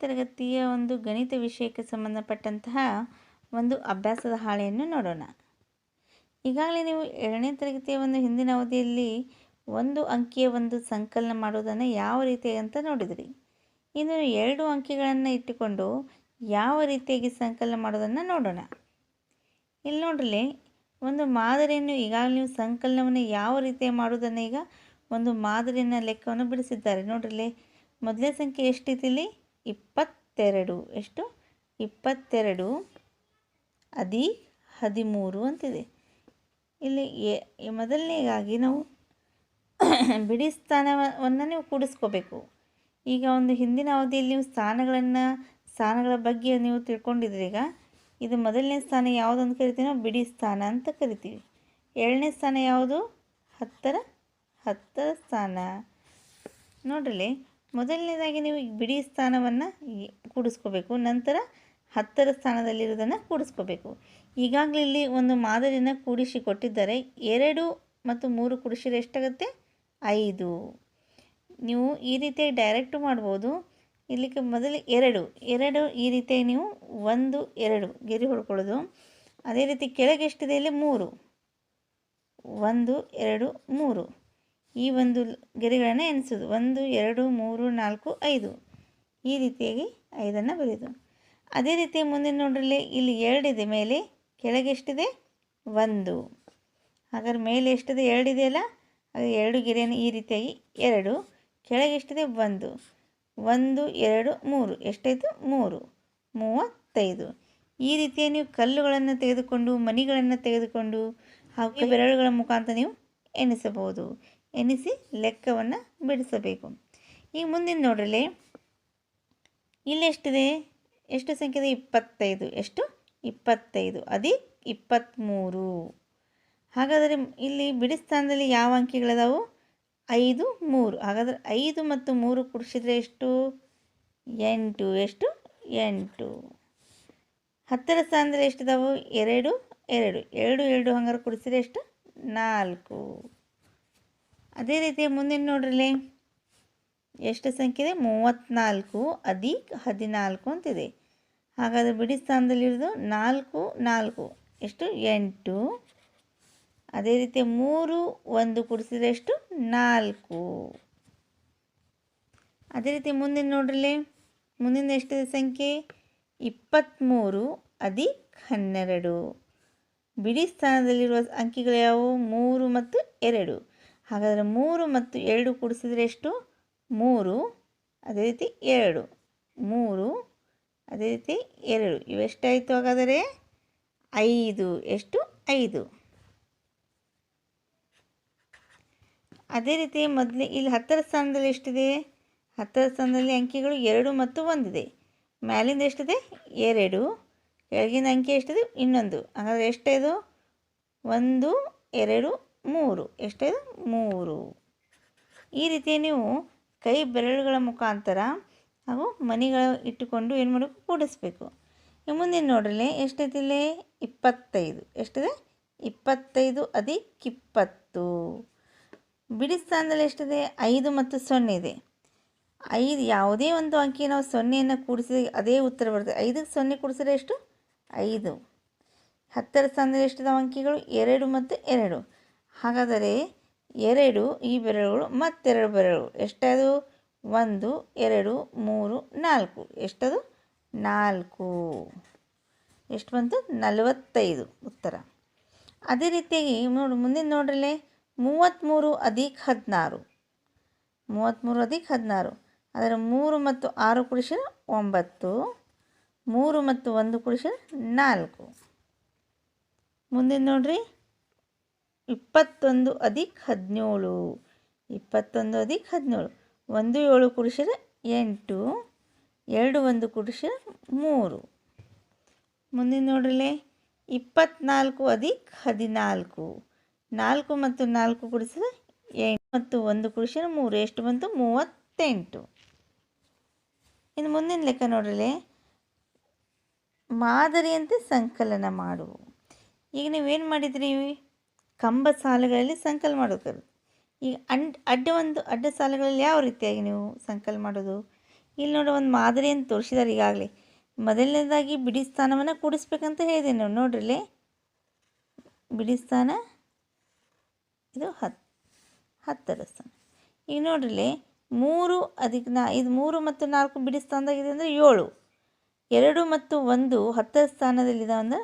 ತರಗತಿಯ ಒಂದು ಗಣಿತ ವಿಷಯಕ್ಕೆ ಸಂಬಂಧಪಟ್ಟಂತಹ ಒಂದು ಅಭ್ಯಾಸದ ಹಾಳೆಯನ್ನು ನೋಡೋಣ. ಈಗಾಗಲೇ ನೀವು ಎರಡನೇ ತರಗತಿಯ ಒಂದು ಹಿಂದಿನ ಅವಧಿಯಲ್ಲಿ ಒಂದು ಅಂಕಿಯ ಒಂದು ಸಂಕಲನ ಮಾಡುವುದನ್ನು ಯಾವ ರೀತಿ ಅಂತ ನೋಡಿದ್ರಿ. ಇನ್ನು ಎರಡು ಅಂಕಿಗಳನ್ನು ಇಟ್ಟುಕೊಂಡು ಯಾವ ರೀತಿಯಾಗಿ ಸಂಕಲನ ಮಾಡೋದನ್ನು ನೋಡೋಣ. ಇಲ್ಲಿ ನೋಡ್ರಿ ಒಂದು ಮಾದರಿಯನ್ನು ಈಗಾಗಲೇ ನೀವು ಸಂಕಲನವನ್ನು ಯಾವ ರೀತಿ ಮಾಡೋದನ್ನು ಈಗ ಒಂದು ಮಾದರಿಯನ್ನು ಲೆಕ್ಕವನ್ನು ಬಿಡಿಸಿದ್ದಾರೆ. ನೋಡ್ರಿ ಮೊದಲನೇ ಸಂಖ್ಯೆ ಎಷ್ಟಿದೆ ಇಲ್ಲಿ? ಇಪ್ಪತ್ತೆರಡು. ಎಷ್ಟು? ಇಪ್ಪತ್ತೆರಡು ಅದಿ ಹದಿಮೂರು ಅಂತಿದೆ. ಇಲ್ಲಿ ಎ- ಮೊದಲನೇಗಾಗಿ ನಾವು ಬಿಡಿ ಸ್ಥಾನವನ್ನು ನೀವು ಕೂಡಿಸ್ಕೋಬೇಕು. ಈಗ ಒಂದು ಹಿಂದಿನ ಅವಧಿಯಲ್ಲಿ ನೀವು ಸ್ಥಾನಗಳನ್ನು, ಸ್ಥಾನಗಳ ಬಗ್ಗೆ ನೀವು ತಿಳ್ಕೊಂಡಿದ್ರಿ ಈಗ ಇದು ಮೊದಲನೇ ಸ್ಥಾನ ಯಾವುದು ಅಂತ ಕರಿತೀವಿ ನಾವು? ಬಿಡಿ ಸ್ಥಾನ ಅಂತ ಕರಿತೀವಿ. ಏಳನೇ ಸ್ಥಾನ ಯಾವುದು? ಹತ್ತರ? ಹತ್ತರ ಸ್ಥಾನ. ನೋಡ್ರಿ ಮೊದಲನೇದಾಗಿ ನೀವು ಬಿಡಿ ಸ್ಥಾನವನ್ನು ಕೂಡಿಸ್ಕೋಬೇಕು. ನಂತರ ಹತ್ತರ ಸ್ಥಾನದಲ್ಲಿರೋದನ್ನು ಕೂಡಿಸ್ಕೋಬೇಕು. ಈಗಾಗಲೇ ಇಲ್ಲಿ ಒಂದು ಮಾದರಿನ ಕೂಡಿಸಿ ಕೊಟ್ಟಿದ್ದಾರೆ. ಎರಡು ಮತ್ತು ಮೂರು ಕೂಡಿಸಿದ್ರೆ ಎಷ್ಟಾಗುತ್ತೆ? ಐದು. ನೀವು ಈ ರೀತಿಯಾಗಿ ಡೈರೆಕ್ಟು ಮಾಡ್ಬೋದು. ಇಲ್ಲಿಗೆ ಮೊದಲು ಎರಡು. ಎರಡು ಈ ರೀತಿಯಾಗಿ ನೀವು ಒಂದು, ಎರಡು ಗೆರೆ ಹೊಡ್ಕೊಳ್ಳೋದು. ಅದೇ ರೀತಿ ಕೆಳಗೆ ಎಷ್ಟಿದೆ ಇಲ್ಲಿ? ಮೂರು. ಒಂದು, ಎರಡು, ಮೂರು. ಈ ಒಂದು ಗೆರೆಗಳನ್ನು ಎಣಿಸೋದು. ಒಂದು, ಎರಡು, ಮೂರು, ನಾಲ್ಕು, ಐದು. ಈ ರೀತಿಯಾಗಿ ಐದನ್ನು ಬರೆಯೋದು. ಅದೇ ರೀತಿ ಮುಂದೆ ನೋಡ್ರಲ್ಲಿ, ಇಲ್ಲಿ ಎರಡಿದೆ ಮೇಲೆ, ಕೆಳಗೆ ಎಷ್ಟಿದೆ? ಒಂದು. ಹಾಗಾದ್ರೆ ಮೇಲೆ ಎಷ್ಟಿದೆ? ಎರಡಿದೆಯಲ್ಲ ಅದು ಎರಡು ಗೆರೆಯನ್ನು ಈ ರೀತಿಯಾಗಿ, ಎರಡು. ಕೆಳಗೆ ಎಷ್ಟಿದೆ? ಒಂದು. ಒಂದು, ಎರಡು, ಮೂರು. ಎಷ್ಟಾಯಿತು? ಮೂರು. ಮೂವತ್ತೈದು. ಈ ರೀತಿಯ ನೀವು ಕಲ್ಲುಗಳನ್ನು ತೆಗೆದುಕೊಂಡು ಮನಿಗಳನ್ನು ತೆಗೆದುಕೊಂಡು ಹಾಗೂ ಬೆರಳುಗಳ ಮುಖಾಂತರ ನೀವು ಎಣಿಸಬಹುದು. ಎಣಿಸಿ ಲೆಕ್ಕವನ್ನು ಬಿಡಿಸಬೇಕು. ಈಗ ಮುಂದಿನ ನೋಡ್ರಲ್ಲಿ ಇಲ್ಲಿ ಎಷ್ಟಿದೆ? ಎಷ್ಟು ಸಂಖ್ಯೆ ಇದೆ ಇಪ್ಪತ್ತೈದು. ಎಷ್ಟು? ಇಪ್ಪತ್ತೈದು. ಅದಿ ಇಪ್ಪತ್ತ್ಮೂರು ಹಾಗಾದರೆ ಇಲ್ಲಿ ಬಿಡಿ ಸ್ಥಾನದಲ್ಲಿ ಯಾವ ಅಂಕಿಗಳಿದಾವು? ಐದು, ಮೂರು. ಹಾಗಾದರೆ ಐದು ಮತ್ತು ಮೂರು ಕುಡಿಸಿದರೆ ಎಷ್ಟು? ಎಂಟು. ಎಷ್ಟು? ಎಂಟು. ಹತ್ತರ ಸ್ಥಾನದಲ್ಲಿ ಎಷ್ಟಿದಾವು? ಎರಡು ಎರಡು. ಎರಡು ಎರಡು ಹಂಗಾರೆ ಕುಡಿಸಿದರೆ ಎಷ್ಟು? ನಾಲ್ಕು. ಅದೇ ರೀತಿ ಮುಂದಿನ ನೋಡ್ರಿ ಎಷ್ಟು ಸಂಖ್ಯೆ ಇದೆ ಮೂವತ್ತ್ನಾಲ್ಕು ಅಧಿಕ್ ಹದಿನಾಲ್ಕು ಅಂತಿದೆ. ಹಾಗಾದರೆ ಬಿಡಿ ಸ್ಥಾನದಲ್ಲಿರೋದು ನಾಲ್ಕು ನಾಲ್ಕು. ಎಷ್ಟು? ಎಂಟು. ಅದೇ ರೀತಿ ಮೂರು, ಒಂದು ಕೂಡಿಸಿದ್ರೆ ಎಷ್ಟು? ನಾಲ್ಕು. ಅದೇ ರೀತಿ ಮುಂದಿನ ನೋಡ್ರಿ ಮುಂದಿನ ಎಷ್ಟಿದೆ ಸಂಖ್ಯೆ? ಇಪ್ಪತ್ತ್ಮೂರು, ಅಧಿಕ್ ಹನ್ನೆರಡು. ಬಿಡಿ ಸ್ಥಾನದಲ್ಲಿರುವ ಅಂಕಿಗಳು ಯಾವುವು? ಮೂರು ಮತ್ತು ಎರಡು. ಹಾಗಾದರೆ ಮೂರು ಮತ್ತು ಎರಡು ಕೂಡಿಸಿದರೆ ಎಷ್ಟು? ಮೂರು, ಅದೇ ರೀತಿ ಎರಡು. ಮೂರು, ಅದೇ ರೀತಿ ಎರಡು. ಇವೆಷ್ಟಾಯಿತು ಹಾಗಾದರೆ? ಐದು. ಎಷ್ಟು? ಐದು. ಅದೇ ರೀತಿ ಮೊದಲೇ ಇಲ್ಲಿ ಹತ್ತರ ಸ್ಥಾನದಲ್ಲಿ ಎಷ್ಟಿದೆ? ಹತ್ತರ ಸ್ಥಾನದಲ್ಲಿ ಅಂಕಿಗಳು ಎರಡು ಮತ್ತು ಒಂದಿದೆ. ಮ್ಯಾಲಿಂದ ಎಷ್ಟಿದೆ? ಎರಡು. ಕೆಳಗಿನ ಅಂಕಿ ಎಷ್ಟಿದೆ? ಇನ್ನೊಂದು. ಹಾಗಾದರೆ ಎಷ್ಟಿದು ಒಂದು, ಎರಡು ಮೂರು. ಎಷ್ಟಿದೆ? ಮೂರು. ಈ ರೀತಿ ನೀವು ಕೈ ಬೆರಳುಗಳ ಮುಖಾಂತರ ಹಾಗೂ ಮನೆಗಳ ಇಟ್ಟುಕೊಂಡು ಏನು ಮಾಡಬೇಕು? ಕೂಡಿಸ್ಬೇಕು. ಮುಂದಿನ ನೋಡ್ರಿ ಎಷ್ಟಿದೆ ಇಪ್ಪತ್ತೈದು. ಎಷ್ಟಿದೆ? ಇಪ್ಪತ್ತೈದು ಅದಕ್ಕೆ ಇಪ್ಪತ್ತು ಬಿಡಿ ಸ್ಥಾನದಲ್ಲಿ ಎಷ್ಟಿದೆ? ಐದು ಮತ್ತು ಸೊನ್ನೆ ಇದೆ. ಐದು ಯಾವುದೇ ಒಂದು ಅಂಕಿ ನಾವು ಸೊನ್ನೆಯನ್ನು ಕೂಡಿಸಿದ್ರೆ ಅದೇ ಉತ್ತರ ಬರುತ್ತೆ. ಐದಕ್ಕೆ ಸೊನ್ನೆ ಕೂಡಿಸಿದ್ರೆ ಎಷ್ಟು? ಐದು. ಹತ್ತರ ಸ್ಥಾನದಲ್ಲಿ ಎಷ್ಟಿದಾವೆ ಅಂಕಿಗಳು? ಎರಡು ಮತ್ತು ಎರಡು. ಹಾಗಾದರೆ ಎರಡು ಈ ಬೆರಳುಗಳು ಮತ್ತೆರಡು ಬೆರಳುಗಳು. ಎಷ್ಟದು? ಒಂದು, ಎರಡು, ಮೂರು, ನಾಲ್ಕು. ಎಷ್ಟದು? ನಾಲ್ಕು. ಎಷ್ಟು ಬಂತು? ನಲವತ್ತೈದು. ಉತ್ತರ. ಅದೇ ರೀತಿಯಾಗಿ ನೋಡಿ, ಮುಂದಿನ ನೋಡ್ರಲ್ಲೇ, ಮೂವತ್ತ್ಮೂರು ಅಧಿಕ ಹದಿನಾರು. ಮೂವತ್ತ್ಮೂರು ಅಧಿಕ ಹದಿನಾರು. ಅದರ ಮೂರು ಮತ್ತು ಆರು ಕುಡಿಸಿದ ಒಂಬತ್ತು. ಮೂರು ಮತ್ತು ಒಂದು ಕುಡಿಸಿದ ನಾಲ್ಕು. ಮುಂದಿನ ನೋಡ್ರಿ. ಇಪ್ಪತ್ತೊಂದು ಅಧಿಕ ಹದಿನೇಳು ಇಪ್ಪತ್ತೊಂದು ಅಧಿಕ ಹದಿನೇಳು ಒಂದು ಏಳು ಕುಡಿಸಿದ್ರೆ ಎಂಟು. ಎರಡು ಒಂದು ಕುಡಿಸಿದ್ರೆ ಮೂರು. ಮುಂದಿನ ನೋಡ್ರಲೆ. ಇಪ್ಪತ್ನಾಲ್ಕು ಅಧಿಕ ಹದಿನಾಲ್ಕು. ನಾಲ್ಕು ಮತ್ತು ನಾಲ್ಕು ಕೂಡಿಸಿದ್ರೆ ಎಂಟು ಮತ್ತು ಒಂದು ಕೂಡಿಸಿದ್ರೆ ಮೂರು. ಎಷ್ಟು ಬಂತು? ಮೂವತ್ತೆಂಟು. ಇನ್ನು ಮುಂದಿನ ಲೆಕ್ಕ ನೋಡ್ರಲೆ. ಮಾದರಿಯಂತೆ ಸಂಕಲನ ಮಾಡು. ಈಗ ನೀವೇನು ಮಾಡಿದ್ರಿ? ಕಂಬ ಸಾಲುಗಳಲ್ಲಿ ಸಂಕಲ್ ಮಾಡೋದು. ಈಗ ಅಂಡ್, ಅಡ್ಡ ಒಂದು, ಅಡ್ಡ ಸಾಲುಗಳಲ್ಲಿ ಯಾವ ರೀತಿಯಾಗಿ ನೀವು ಸಂಕಲ್ ಮಾಡೋದು? ಇಲ್ಲಿ ನೋಡಿ, ಒಂದು ಮಾದರಿಯನ್ನು ತೋರಿಸಿದ್ದಾರೆ ಈಗಾಗಲೇ. ಮೊದಲನೇದಾಗಿ ಬಿಡಿ ಸ್ಥಾನವನ್ನು ಕೂಡಿಸ್ಬೇಕಂತ ಹೇಳಿದೆ ನೀವು ನೋಡ್ರಿಲ್ಲಿ. ಬಿಡಿ ಸ್ಥಾನ, ಇದು ಹತ್ತು ಹತ್ತರ ಸ್ಥಾನ. ಈಗ ನೋಡ್ರಿಲ್ಲಿ, ಮೂರು ಅದಕ್ಕೆ ನಾ, ಇದು ಮೂರು ಮತ್ತು ನಾಲ್ಕು ಬಿಡಿ ಸ್ಥಾನದಾಗಿದೆ ಅಂದರೆ ಏಳು. ಎರಡು ಮತ್ತು ಒಂದು ಹತ್ತರ ಸ್ಥಾನದಲ್ಲಿದೆ ಅಂದ್ರೆ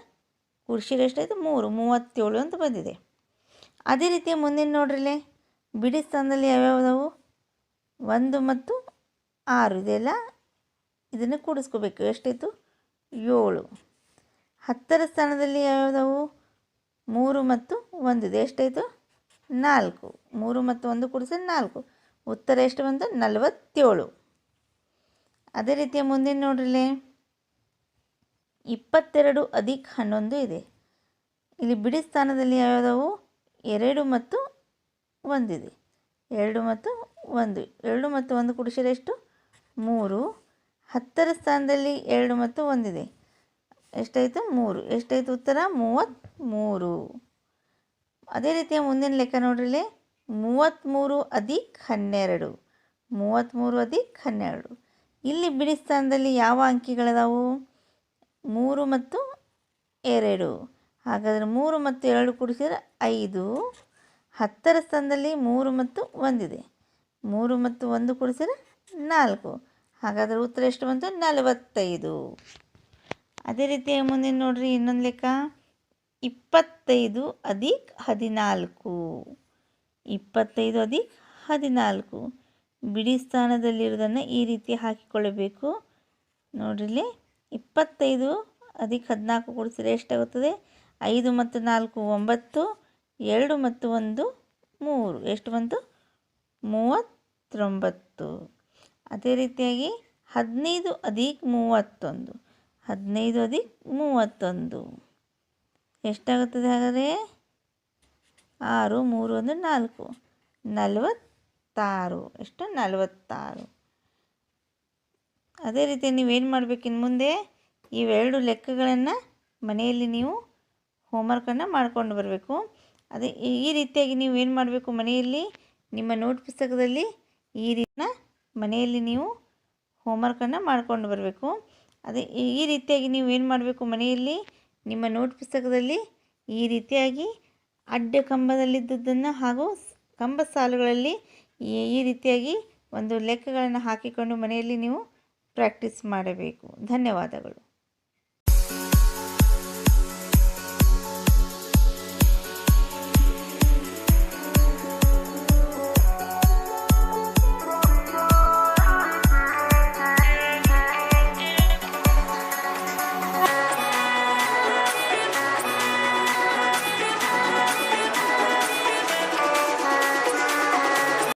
ಕುರ್ಶಿಗೆ ಇದು ಮೂರು, ಮೂವತ್ತೇಳು ಅಂತ ಬಂದಿದೆ. ಅದೇ ರೀತಿ ಮುಂದಿನ ನೋಡ್ರಿಲೆ, ಬಿಡಿ ಸ್ಥಾನದಲ್ಲಿ ಯಾವ್ಯಾವುದವು? ಒಂದು ಮತ್ತು ಆರು ಇದೆಲ್ಲ ಇದನ್ನು ಕೂಡಿಸ್ಕೋಬೇಕು. ಎಷ್ಟಿತ್ತು? ಏಳು. ಹತ್ತರ ಸ್ಥಾನದಲ್ಲಿ ಯಾವ್ಯಾವುದವು? ಮೂರು ಮತ್ತು ಒಂದಿದೆ ಎಷ್ಟಾಯಿತು? ನಾಲ್ಕು. ಮೂರು ಮತ್ತು ಒಂದು ಕೂಡಿಸಿದ್ರೆ ನಾಲ್ಕು. ಉತ್ತರ ಎಷ್ಟು ಬಂತು? ನಲವತ್ತೇಳು. ಅದೇ ರೀತಿಯ ಮುಂದಿನ ನೋಡ್ರಿಲೆ, ಇಪ್ಪತ್ತೆರಡು ಅಧಿಕ ಹನ್ನೊಂದು ಇದೆ. ಇಲ್ಲಿ ಬಿಡಿ ಸ್ಥಾನದಲ್ಲಿ ಯಾವ್ಯಾವುದವು? ಎರಡು ಮತ್ತು ಒಂದಿದೆ. ಎರಡು ಮತ್ತು ಒಂದು. ಎರಡು ಮತ್ತು ಒಂದು ಕೂಡಿಸಿದರೆ ಎಷ್ಟು? ಮೂರು. ಹತ್ತರ ಸ್ಥಾನದಲ್ಲಿ ಎರಡು ಮತ್ತು ಒಂದಿದೆ. ಎಷ್ಟಾಯಿತು? ಮೂರು. ಎಷ್ಟಾಯಿತು ಉತ್ತರ? ಮೂವತ್ತ್ಮೂರು. ಅದೇ ರೀತಿಯ ಮುಂದಿನ ಲೆಕ್ಕ ನೋಡ್ರಿಲೆ ಮೂವತ್ತ್ಮೂರು ಅಧಿಕ್ ಹನ್ನೆರಡು. ಮೂವತ್ತ್ಮೂರು ಅಧಿಕ್ ಹನ್ನೆರಡು. ಇಲ್ಲಿ ಬಿಡಿ ಸ್ಥಾನದಲ್ಲಿ ಯಾವ ಅಂಕಿಗಳದಾವು? ಮೂರು ಮತ್ತು ಎರಡು. ಹಾಗಾದರೆ ಮೂರು ಮತ್ತು ಎರಡು ಕೂಡಿಸಿದರೆ ಐದು. ಹತ್ತರ ಸ್ಥಾನದಲ್ಲಿ ಮೂರು ಮತ್ತು ಒಂದಿದೆ. ಮೂರು ಮತ್ತು ಒಂದು ಕೂಡಿಸಿದರೆ ನಾಲ್ಕು. ಹಾಗಾದರೆ ಉತ್ತರ ಎಷ್ಟು ಬಂತು? ನಲವತ್ತೈದು. ಅದೇ ರೀತಿ ಮುಂದಿನ ನೋಡಿರಿ ಇನ್ನೊಂದು ಲೆಕ್ಕ. ಇಪ್ಪತ್ತೈದು ಅಧಿಕ್ ಹದಿನಾಲ್ಕು. ಇಪ್ಪತ್ತೈದು ಅಧಿಕ್ ಹದಿನಾಲ್ಕು. ಬಿಡಿ ಸ್ಥಾನದಲ್ಲಿರೋದನ್ನು ಈ ರೀತಿ ಹಾಕಿಕೊಳ್ಳಬೇಕು. ನೋಡಿರಿ ಇಪ್ಪತ್ತೈದು ಅಧಿಕ್ ಹದಿನಾಲ್ಕು ಕೂಡಿಸಿದ್ರೆ ಎಷ್ಟಾಗುತ್ತದೆ? ಐದು ಮತ್ತು ನಾಲ್ಕು ಒಂಬತ್ತು, ಎರಡು ಮತ್ತು ಒಂದು ಮೂರು. ಎಷ್ಟು ಬಂತು? ಮೂವತ್ತೊಂಬತ್ತು. ಅದೇ ರೀತಿಯಾಗಿ ಹದಿನೈದು ಅಧಿಕ್ ಮೂವತ್ತೊಂದು. ಹದಿನೈದು ಅಧಿಕ್ ಮೂವತ್ತೊಂದು. ಎಷ್ಟಾಗುತ್ತದೆ ಹಾಗಾದರೆ? ಆರು, ಮೂರು ಒಂದು ನಾಲ್ಕು. ನಲವತ್ತಾರು. ಎಷ್ಟು? ನಲವತ್ತಾರು. ಅದೇ ರೀತಿ ನೀವೇನು ಮಾಡಬೇಕಿನ್ನು ಮುಂದೆ? ಇವೆರಡು ಲೆಕ್ಕಗಳನ್ನು ಮನೆಯಲ್ಲಿ ನೀವು ಹೋಮ್ವರ್ಕನ್ನು ಮಾಡ್ಕೊಂಡು ಬರಬೇಕು. ಅದೇ ಈ- ರೀತಿಯಾಗಿ ನೀವು ಏನು ಮಾಡಬೇಕು ಮನೆಯಲ್ಲಿ? ನಿಮ್ಮ ನೋಟ್ ಪುಸ್ತಕದಲ್ಲಿ ಈ ರೀತಿಯ ಮನೆಯಲ್ಲಿ ನೀವು ಹೋಮ್ವರ್ಕನ್ನು ಮಾಡ್ಕೊಂಡು ಬರಬೇಕು. ಅದೇ ಈ- ರೀತಿಯಾಗಿ ನೀವು ಏನು ಮಾಡಬೇಕು ಮನೆಯಲ್ಲಿ? ನಿಮ್ಮ ನೋಟ್ ಪುಸ್ತಕದಲ್ಲಿ ಈ ರೀತಿಯಾಗಿ ಅಡ್ಡ ಕಂಬದಲ್ಲಿದ್ದುದನ್ನು ಹಾಗೂ ಕಂಬ ಸಾಲುಗಳಲ್ಲಿ ಈ ರೀತಿಯಾಗಿ ಒಂದು ಲೆಕ್ಕಗಳನ್ನು ಹಾಕಿಕೊಂಡು ಮನೆಯಲ್ಲಿ ನೀವು ಪ್ರಾಕ್ಟೀಸ್ ಮಾಡಬೇಕು. ಧನ್ಯವಾದಗಳು.